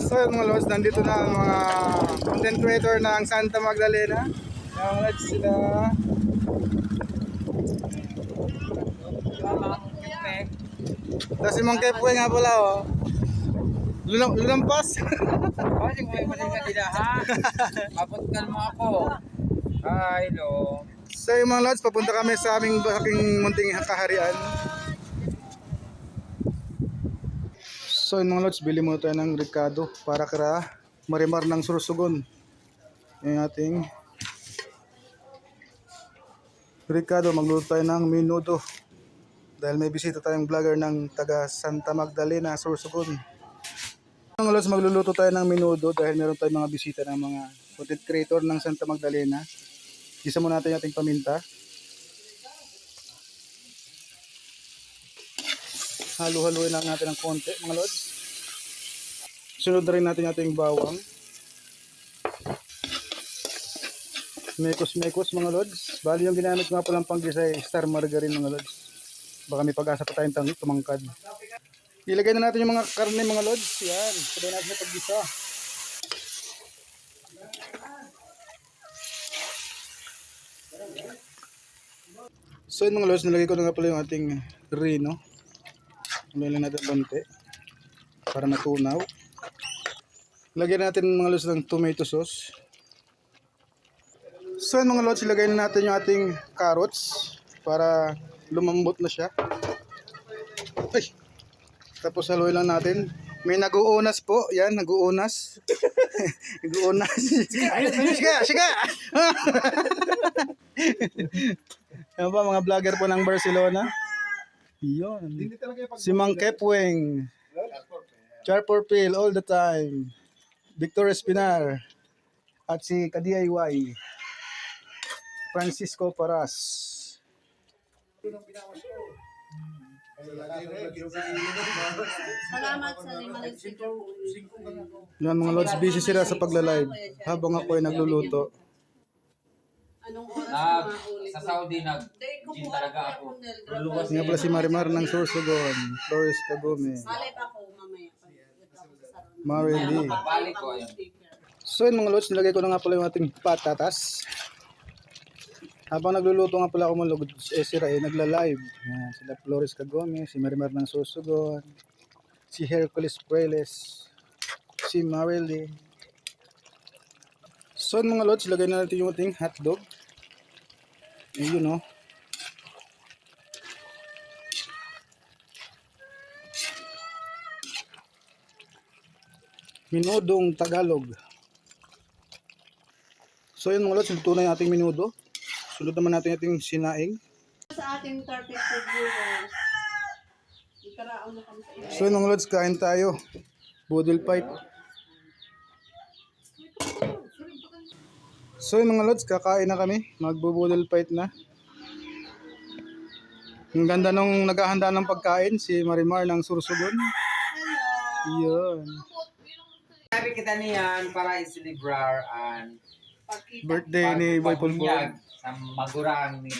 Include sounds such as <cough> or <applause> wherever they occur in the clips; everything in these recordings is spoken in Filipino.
So yun mga lods, nandito na ang mga content creator ng Santa Magdalena. Yung lods sila. Tapos si Mang Kepoy nga pala oh. Lunam, lunampas. <laughs> Kasi kung may mali ka nila ha, maputkan mo ako. Hi, hello. so yung mga lods, papunta kami sa aming aking munting kaharian. So yung mga lods, bili muna tayo ng Ricardo para kara marimar ng sursugon. Yung ating Ricardo, magluto tayo ng minuto. Dahil may bisita tayong vlogger ng taga Santa Magdalena, Sursugon. Mga lods, magluluto tayo ng minuto dahil meron tayong mga bisita ng mga content creator ng Santa Magdalena. Gisa muna natin ating paminta. Halo-haluin lang natin ng konti mga lods. Sunod na rin natin ating bawang. Mekos-mekos mga lods. Bali yung ginamit nga palang panggisa ay star margarine mga lods. Baka may pag-asa pa tayong tumangkad. Ilagay na natin yung mga karne mga lods. Yan. Sabay natin yung paggisa. So yun mga lods, nilagay ko na nga pala yung ating rino. Nilagay natin konti para matunaw. Lagyan natin mga lods ng tomato sauce. So yun mga lods, ilagay na natin yung ating carrots para lumambot na siya. Ay! Tapos haluin lang natin. May nag-uunas po. Yan, nag-uunas. <laughs> nag-uunas. Siga, siga! <laughs> Yan pa, mga vlogger po ng Barcelona. Yun. Si Mang Kepweng. Charper Pill all the time. Victor Espinar. At si ka-DIY. Francisco Paras. Salamat sa lima ng siko. Yan mga lods, busy sila sa pagla-live. Habang ako ay nagluluto. Anong oras Nag, na ulit? sa Saudi nag, gin po talaga ako. Luluwas Nga pala si Marimar ng Sorsogon. Flores Kagome. Malay pa ako mamaya. Pag-. Balik ko, ayun. So yun mga lods, nilagay ko na nga pala yung ating patatas. Habang nagluluto nga pala ako mga lods, eh, si Ray nagla-live. Yan, sila Flores Kagome, si Marimar ng Sorsogon, si Hercules Preles, si Marily. So yun mga lods, lagay na natin yung ating hotdog. Ayun oh. Minudong Tagalog. So yun mga lods, luto na yung ating minudo. Sunod naman natin ating sinaing. Sa ating carpet for viewers. So yun mga lods, kain tayo. Budol fight. So yun mga lods, kakain na kami. Magbubudol fight na. Ang ganda nung naghahanda ng pagkain, si Marimar ng Sursugon. Yun. Sabi kita niyan para isilibrar ang. Birthday ni Boy pagbunyag sa magurang ni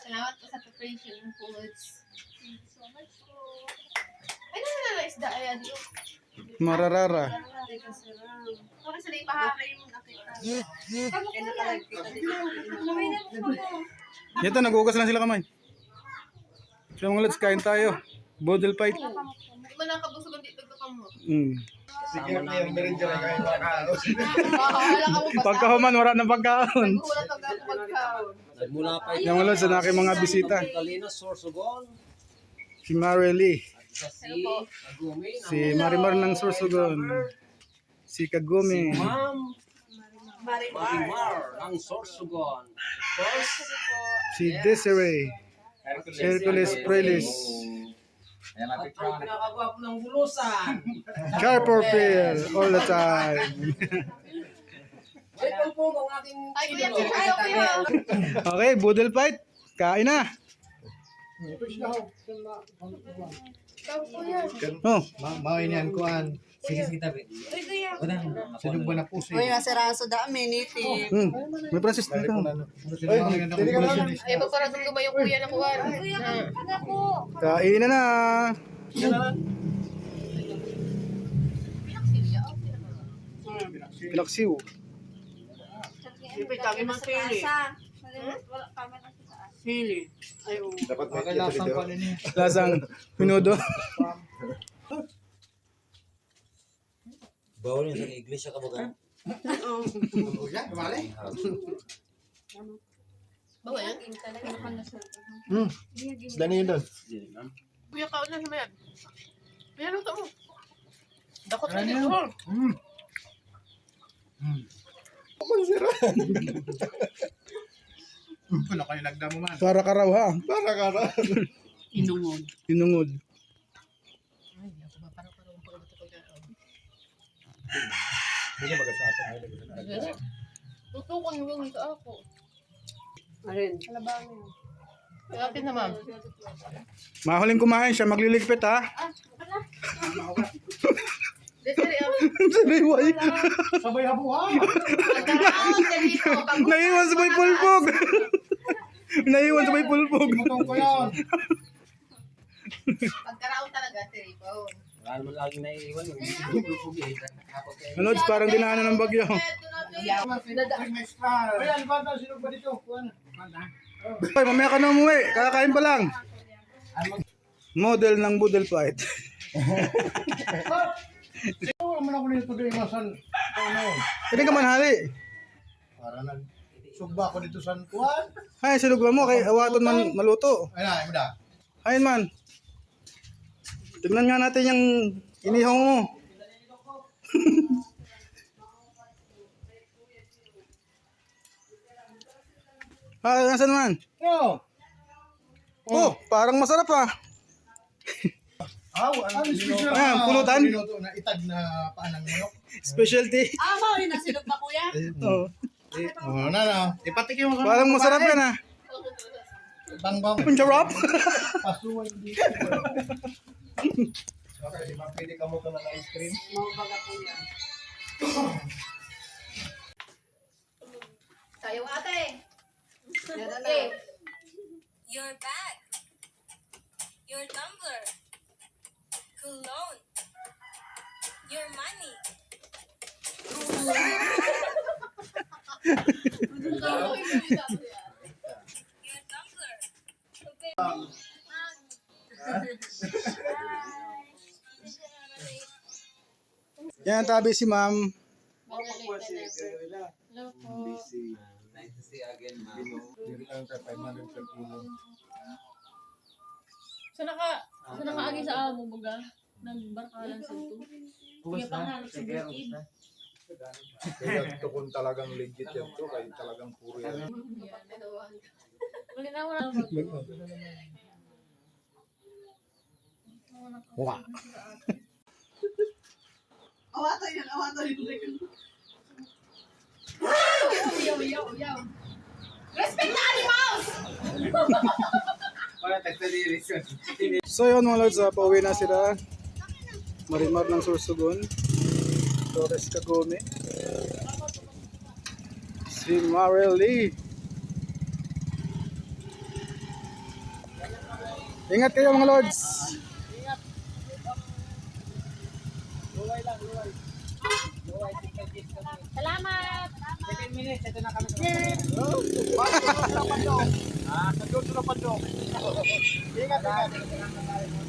Salamat po sa preparation ng foods. Thank you so much po. Ay, naman na isda ay adi. Mararara. Sa mo. Ito, nagugas lang sila kamay. So mga lods, kain tayo. Budol fight. Di man nakabusugan dito ka mo. Mm. Mo. Pagkahuman, wala ng pagkaon. Yung mga lods, ang aking mga bisita. Si Marily. Si Agumi, Si Marimar ng Sursugon. Si Kagumi. Ma'am Marimar. Marimar ng Sorsogon. First, Si Desiree. Hercules Prelis. Ayan, at napicture ang pinakagwapo ng bulusan. <laughs> Pill. All the time. <laughs> Ay, po ang ayaw kuya. Okay, budol fight. Kain na. Oh. Ma mao ini ang kuan. Sige sige tabi. Sunog ba na puso? Uy, nasa raso da may native. Hmm. May process dito. Ay, hindi ka lang. Ay, para nung lumayo kuya na kuwan. Kuya, kaga ko. Kain na na. Pilaksiw. Pilaksiw. Ipitagi man pili. Wala kami na Pili. Ay, oo. Dapat Bakit lasang pa rin eh. <laughs> Lasang minudo. <laughs> Bawal yun sa iglesia ka ba? Kuya, kumali. Bawa yan? Hmm. Isda niyo doon. Kuya, kaon na naman yan. Kuya, luto mo. Dakot na Ano dito. yun? Hmm. Hmm. <laughs> Ano kayo nagda mo man? Para karaw ha. Para kara. Inungod. Inungod. Ay, ako ba parang parang pag ito pag Hindi ka sa atin. Tutukan yung ito ako. Arin. Alabangin. Kaya akin naman. Mahuling kumain siya, magliligpit ha. Desiree, ako. Sabi, why? Sabay habuha. Pagkaraon ka dito. Naiwan sa may pulpog. Naiwan sa may pulpog. Mutong ko yun. Pagkaraon talaga. Oh. Wala naman laging naiiwan yung bubog eh. Ano, parang dinaanan ng bagyo. Ay, mamaya ka na umuwi. Kakain pa lang. Model ng Budel Fight. Oo, naman ako nito doon masal. Ano? Hindi ka man hali. Para nag sugba ko dito sa kuhan. Ay, silugwa mo kay awaton man maluto. Ay na, mo da. Ayun man. Tignan nga natin yung inihaw mo. <laughs> ah, nasan man? Oo. Oh, parang masarap ah. Aw, ano special? Ah, pulutan? Niluto na itag na paanang manok. Specialty. Ah, mo, rin nasilog ba, kuya? Oh, Oo, na na. Ipatikin mo sa parang masarap yan ah. Bang bang. Ang sarap. Pasuwan dito. Okay, di ba pwede ka mo ka ng ice cream? Mabaga kuya. Sayaw ate. Yara na. Okay. Your bag. Your tumbler. Cologne. Your money. Your tumbler. Yan, tabi si ma'am. Nice to see you again, ma'am. Sa naka sa nakaagi sa amo baga nagbarkalan sa to. Kuya pangalan si Bukid. Kaya tukon talagang legit yan to, kaya talagang puro yan. Malinaw na. Wah. Awatan yan, awatan yan. Yaw, yaw, yaw. Respect the animals! <laughs> So yun mga lods, ah, pauwi na sila. Marimar ng Sursugon. Torres Kagome. Si Marel Lee. Ingat kayo mga lods. Salamat. 15 minutes, ito na kami. Ah, sa doon sa pandong. Ingat, ingat.